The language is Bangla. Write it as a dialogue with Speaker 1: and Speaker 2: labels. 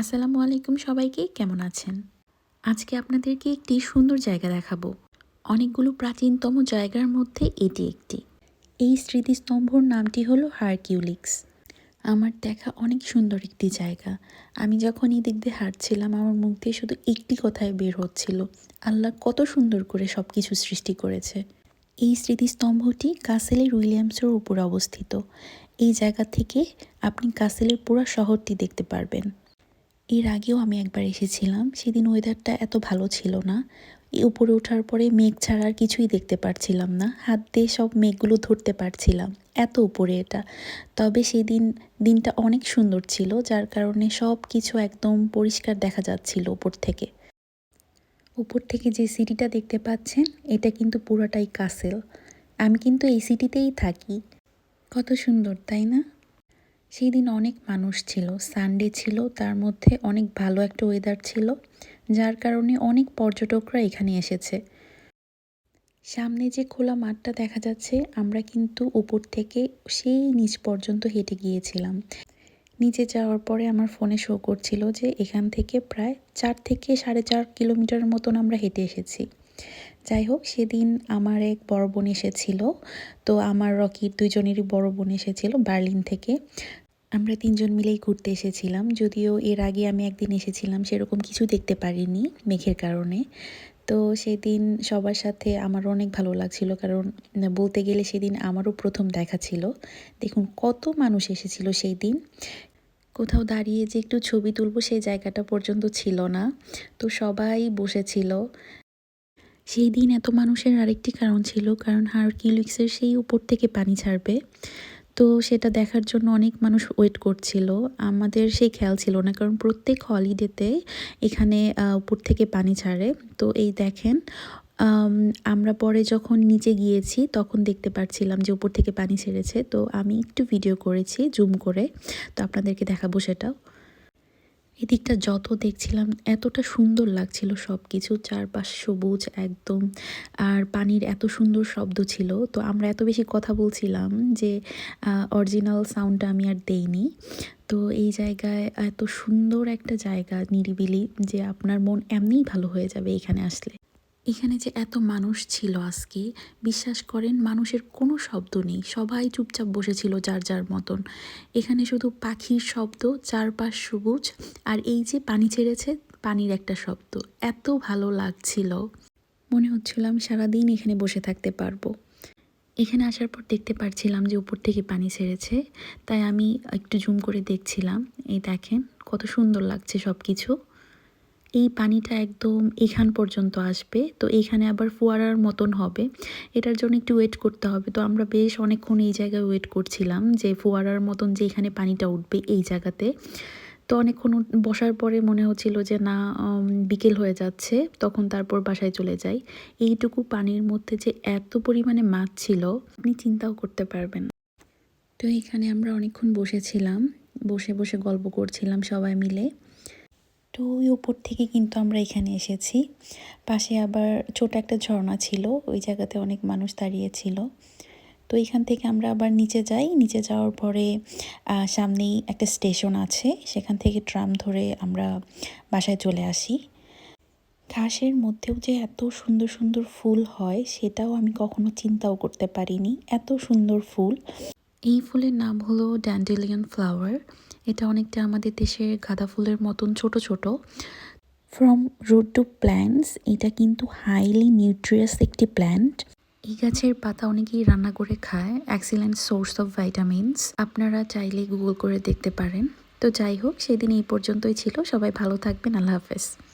Speaker 1: আসসালামু আলাইকুম সবাইকে, কেমন আছেন? আজকে আপনাদেরকে একটি সুন্দর জায়গা দেখাবো। অনেকগুলো প্রাচীনতম জায়গার মধ্যে এটি একটি। এই স্মৃতিস্তম্ভর নামটি হলো হারকিউলিক্স। আমার দেখা অনেক সুন্দর একটি জায়গা। আমি যখন এই দিক দিয়ে হাঁটছিলাম, আমার মুখ দিয়ে শুধু একটি কথায় বের হচ্ছিল, আল্লাহ কত সুন্দর করে সব কিছু সৃষ্টি করেছে। এই স্মৃতিস্তম্ভটি কাসেলের উইলিয়ামসের উপর অবস্থিত। এই জায়গা থেকে আপনি কাসেলের পুরো শহরটি দেখতে পারবেন। এর আগেও আমি একবার এসেছিলাম, সেদিন ওয়েদারটা এত ভালো ছিল না। উপরে ওঠার পরে মেঘ ছাড়া আর কিছুই দেখতে পারছিলাম না। হাত দিয়ে সব মেঘগুলো ধরতে পারছিলাম। এত উপরে এটা। তবে সেদিন দিনটা অনেক সুন্দর ছিল, যার কারণে সব কিছু একদম পরিষ্কার দেখা যাচ্ছিল উপর থেকে। উপর থেকে যে সিটিটা দেখতে পাচ্ছেন, এটা কিন্তু পুরোটাই কাসেল। আমি কিন্তু এই সিটিতেই থাকি। কত সুন্দর, তাই না? সেই দিন অনেক মানুষ ছিল সানডে ছিল, তার মধ্যে অনেক ভালো একটা ওয়েদার ছিল, যার কারণে অনেক পর্যটকরা এখানে এসেছে। সামনে যে খোলা মাঠটা দেখা যাচ্ছে, আমরা কিন্তু উপর থেকে সেই নিচ পর্যন্ত হেঁটে গিয়েছিলাম। নিচে যাওয়ার পরে আমার ফোনে শো করছিল যে এখান থেকে প্রায় চার থেকে সাড়ে চার কিলোমিটার মতন আমরা হেঁটে এসেছি। যাই হোক সেদিন আমার এক বড় বোন এসেছিল। তো আমার রকির দুজনেরই বড় বোন এসেছিল বার্লিন থেকে। আমরা তিনজন মিলেই ঘুরতে এসেছিলাম। যদিও এর আগে আমি একদিন এসেছিলাম, সেরকম কিছু দেখতে পারিনি মেঘের কারণে। তো সেদিন সবার সাথে আমার অনেক ভালো লাগছিল, কারণ বলতে গেলে সেদিন আমারও প্রথম দেখা ছিল। দেখুন, কত মানুষ এসেছিল সেই দিন। কোথাও দাঁড়িয়ে যে একটু ছবি তুলবো সেই জায়গাটা পর্যন্ত ছিল না। তো সবাই বসেছিল। সেই দিন এত মানুষের আরেকটি কারণ ছিল, কারণ হারকিউলিক্সের সেই উপর থেকে পানি ছাড়বে। তো সেটা দেখার জন্য অনেক মানুষ ওয়েট করছিল। আমাদের সেই খেয়াল ছিল না, কারণ প্রত্যেক হলিডেতে এখানে উপর থেকে পানি ছাড়ে। তো এই দেখেন আমরা পরে যখন নিচে গিয়েছি তখন দেখতে পাচ্ছিলাম যে উপর থেকে পানি ছেড়েছে। তো আমি একটু ভিডিও করেছি জুম করে। তো আপনাদেরকে দেখাবো সেটাও। এদিকটা যত দেখছিলাম, এতটা সুন্দর লাগছিল সব কিছু চারপাশ সবুজ একদম। আর পানির এত সুন্দর শব্দ ছিল, তো আমরা এত বেশি কথা বলছিলাম যে অরিজিনাল সাউন্ডটা আমি আর দেইনি। তো এই জায়গায় এত সুন্দর একটা জায়গা নিরিবিলি যে আপনার মন এমনিই ভালো হয়ে যাবে এখানে আসলে। এখানে যে এত মানুষ ছিল আজকে, বিশ্বাস করেন মানুষের কোনো শব্দ নেই। সবাই চুপচাপ বসেছিল যার যার মতন। এখানে শুধু পাখির শব্দ, চারপাশ সবুজ, আর এই যে পানি ছেড়েছে, পানির একটা শব্দ। এত ভালো লাগছিল। মনে হচ্ছিল আমি সারাদিন এখানে বসে থাকতে পারব। এখানে আসার পর দেখতে পারছিলাম যে উপর থেকে পানি ছেড়েছে। তাই আমি একটু জুম করে দেখছিলাম। এই দেখেন, কত সুন্দর লাগছে সব কিছু এই পানিটা একদম এখান পর্যন্ত আসবে। তো এইখানে আবার ফোয়ারার মতন হবে। এটার জন্য একটু ওয়েট করতে হবে। তো আমরা বেশ অনেকক্ষণ এই জায়গায় ওয়েট করছিলাম যে ফোয়ারার মতন যে এখানে পানিটা উঠবে এই জায়গাতে। তো অনেকক্ষণ বসার পরে মনে হচ্ছিল যে না বিকেল হয়ে যাচ্ছে। তখন তারপর বাসায় চলে যাই। এইটুকু পানির মধ্যে যে এত পরিমাণে মাছ ছিল, আপনি চিন্তাও করতে পারবেন তো এখানে আমরা অনেকক্ষণ বসেছিলাম। বসে বসে গল্প করছিলাম সবাই মিলে। ওই ওপর থেকে কিন্তু আমরা এখানে এসেছি। পাশে আবার ছোট একটা ঝর্ণা ছিল, ওই জায়গাতে অনেক মানুষ দাঁড়িয়েছিল। তো এখান থেকে আমরা আবার নিচে যাই। নিচে যাওয়ার পরে সামনেই একটা স্টেশন আছে। সেখান থেকে ট্রাম ধরে আমরা বাসায় চলে আসি। ঘাসের মধ্যেও যে এত সুন্দর সুন্দর ফুল হয়, সেটাও আমি কখনো চিন্তাও করতে পারিনি। এত সুন্দর ফুল। এই ফুলের নাম হলো ড্যান্ডেলিয়ান ফ্লাওয়ার এটা অনেকটা আমাদের দেশের গাঁদা ফুলের মতন ছোট ছোট। ফ্রম রুট টু প্ল্যান্টস এটা কিন্তু হাইলি নিউট্রিয়াস একটি প্ল্যান্ট এই গাছের পাতা অনেকেই রান্না করে খায় এক্সিলেন্ট সোর্স অফ ভাইটামিনস আপনারা চাইলে গুগল করে দেখতে পারেন। তো যাই হোক, সেদিন এই পর্যন্তই ছিল। সবাই ভালো থাকবেন। আল্লাহ হাফেজ।